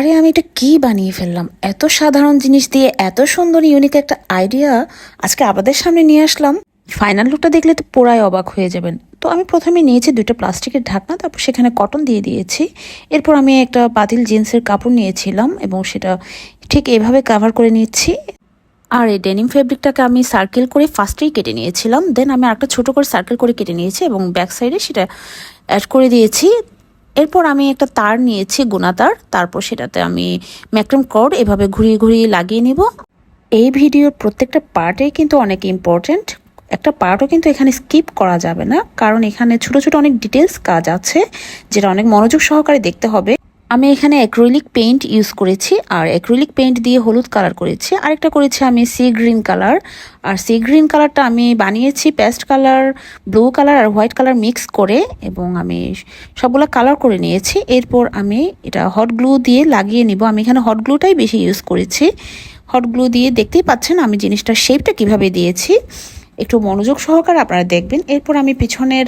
আরে আমি এটা কি বানিয়ে ফেললাম? এত সাধারণ জিনিস দিয়ে এত সুন্দর ইউনিক একটা আইডিয়া আজকে আপনাদের সামনে নিয়ে আসলাম। ফাইনাল লুকটা দেখলে তো পোড়ায় অবাক হয়ে যাবেন। তো আমি প্রথমে নিয়েছি দুটো প্লাস্টিকের ঢাকনা, তারপর সেখানে কটন দিয়ে দিয়েছি। এরপর আমি একটা পাতিল জিন্সের কাপড় নিয়েছিলাম এবং সেটা ঠিক এভাবে কাভার করে নিচ্ছি। আর এই ডেনিম ফেব্রিকটাকে আমি সার্কেল করে ফার্স্টেই কেটে নিয়েছিলাম। দেন আমি একটা ছোট করে সার্কেল করে কেটে নিয়েছি এবং ব্যাক সাইডে সেটা অ্যাড করে দিয়েছি। এরপর আমি একটা তার নিয়েছি, গোনা তার। তারপর সেটাতে আমি ম্যাক্রম কর্ড এভাবে ঘুরিয়ে ঘুরিয়ে লাগিয়ে নিব। এই ভিডিওর প্রত্যেকটা পার্টেই কিন্তু অনেক ইম্পর্টেন্ট একটা পার্টও কিন্তু এখানে স্কিপ করা যাবে না, কারণ এখানে ছোট ছোট অনেক ডিটেলস কাজ আছে, যেটা অনেক মনোযোগ সহকারে দেখতে হবে। আমি এখানে অ্যাক্রিলিক পেইন্ট ইউজ করেছি, আর অ্যাক্রিলিক পেইন্ট দিয়ে হলুদ কালার করেছি। আরেকটা করেছি আমি সি গ্রিন কালার আর সি গ্রিন কালারটা আমি বানিয়েছি পেস্ট কালার ব্লু কালার আর হোয়াইট কালার মিক্স করে, এবং আমি সবগুলো কালার করে নিয়েছি। এরপর আমি এটা হট গ্লু দিয়ে লাগিয়ে নিব। আমি এখানে হট গ্লুটাই বেশি ইউজ করেছি। হট গ্লু দিয়ে দেখতেই পাচ্ছেন আমি জিনিসটার শেপটা কীভাবে দিয়েছি। একটু মনোযোগ সহকারে আপনারা দেখবেন। এরপর আমি পিছনের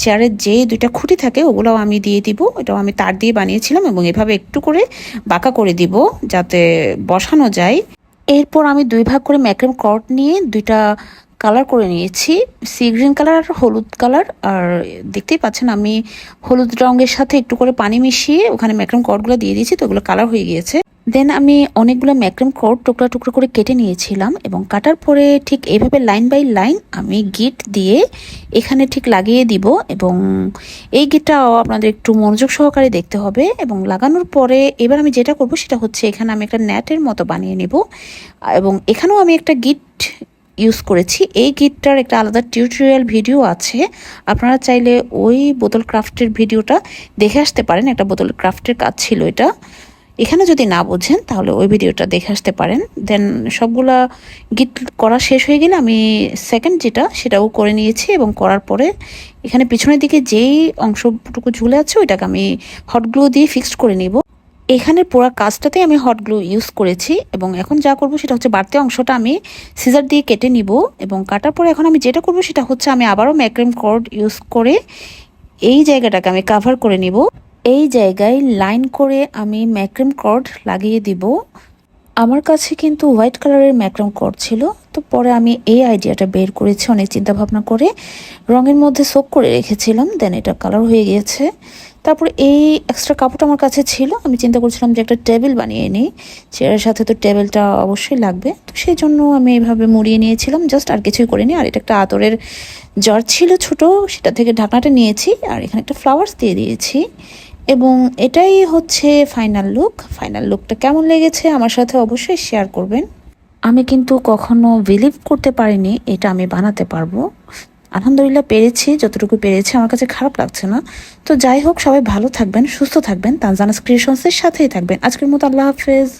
চেয়ারের যে দুইটা খুঁটি থাকে, ওগুলোও আমি দিয়ে দিব। এটাও আমি তার দিয়ে বানিয়েছিলাম এবং এভাবে একটু করে বাঁকা করে দিব যাতে বসানো যায়। এরপর আমি দুই ভাগ করে ম্যাক্রেম কর্ড নিয়ে দুইটা কালার করে নিয়েছি। সি গ্রিন কালার আর হলুদ কালার। আর দেখতেই পাচ্ছেন আমি হলুদ রঙের সাথে একটু করে পানি মিশিয়ে ওখানে ম্যাক্রেম কর্ডগুলো দিয়ে দিয়েছি, তো ওগুলো কালার হয়ে গিয়েছে। দেন আমি অনেকগুলো ম্যাক্রেম কোড টুকরা টুকরো করে কেটে নিয়েছিলাম এবং কাটার পরে ঠিক এইভাবে লাইন বাই লাইন আমি গিট দিয়ে এখানে ঠিক লাগিয়ে দিব এবং এই গিটটাও আপনাদের একটু মনোযোগ সহকারে দেখতে হবে এবং লাগানোর পরে এবার আমি যেটা করব সেটা হচ্ছে এখানে আমি একটা নেটের মতো বানিয়ে নেব এবং এখানেও আমি একটা গিট ইউজ করেছি। এই গিটটার একটা আলাদা টিউটোরিয়াল ভিডিও আছে। আপনারা চাইলে ওই বোতল ক্রাফটের ভিডিওটা দেখে আসতে পারেন। একটা বোতল ক্রাফটের কাজ ছিল এটা। এখানে যদি না বোঝেন, তাহলে ওই ভিডিওটা দেখে আসতে পারেন। দেন সবগুলা গিট করা শেষ হয়ে গেলে আমি সেকেন্ড যেটা, সেটাও করে নিয়েছি এবং করার পরে এখানে পিছনের দিকে যেই অংশটুকু ঝুলে আছে, ওইটাকে আমি হট গ্লু দিয়ে ফিক্সড করে নিব। এখানে পুরো কাজটাতে আমি হট গ্লু ইউজ করেছি এবং এখন যা করব সেটা হচ্ছে বাড়তি অংশটা আমি সিজার দিয়ে কেটে নিব এবং কাটার পরে এখন আমি যেটা করব সেটা হচ্ছে আমি আবারও ম্যাক্রেম কর্ড ইউজ করে এই জায়গাটাকে আমি কাভার করে নিব। এই জায়গায় লাইন করে আমি ম্যাক্রেম কর্ড লাগিয়ে দিব। আমার কাছে কিন্তু হোয়াইট কালারের ম্যাক্রাম কর্ড ছিল, তো পরে আমি এই আইডিয়াটা বের করেছি অনেক চিন্তা ভাবনা করে। রঙের মধ্যে সোক করে রেখেছিলাম, দেন এটা কালার হয়ে গিয়েছে। তারপর এই এক্সট্রা কাপড়টা আমার কাছে ছিল, আমি চিন্তা করছিলাম যে একটা টেবিল বানিয়ে নিই। চেয়ারের সাথে তো টেবিলটা অবশ্যই লাগবে, তো সেই জন্য আমি এইভাবে মুড়িয়ে নিয়েছিলাম জাস্ট আর কিছুই করিনি। আর এটা একটা আতরের জ্বর ছিল ছোট, সেটা থেকে ঢাকনাটা নিয়েছি, আর এখানে একটা ফ্লাওয়ার্স দিয়ে দিয়েছি। এবং এটাই হচ্ছে ফাইনাল লুক ফাইনাল লুকটা কেমন লেগেছে আমার সাথে অবশ্যই শেয়ার করবেন। আমি কিন্তু কখনো বিলিভ করতে পারিনি, এটা আমি বানাতে পারব। আলহামদুলিল্লাহ পেরেছি, যতটুকু পেরেছি, আমার কাছে খারাপ লাগছে না। তো যাই হোক, সবাই ভালো থাকবেন, সুস্থ থাকবেন। তানজানাস ক্রিয়েশনসের সাথেই থাকবেন। আজকের মতো আল্লাহ হাফেজ।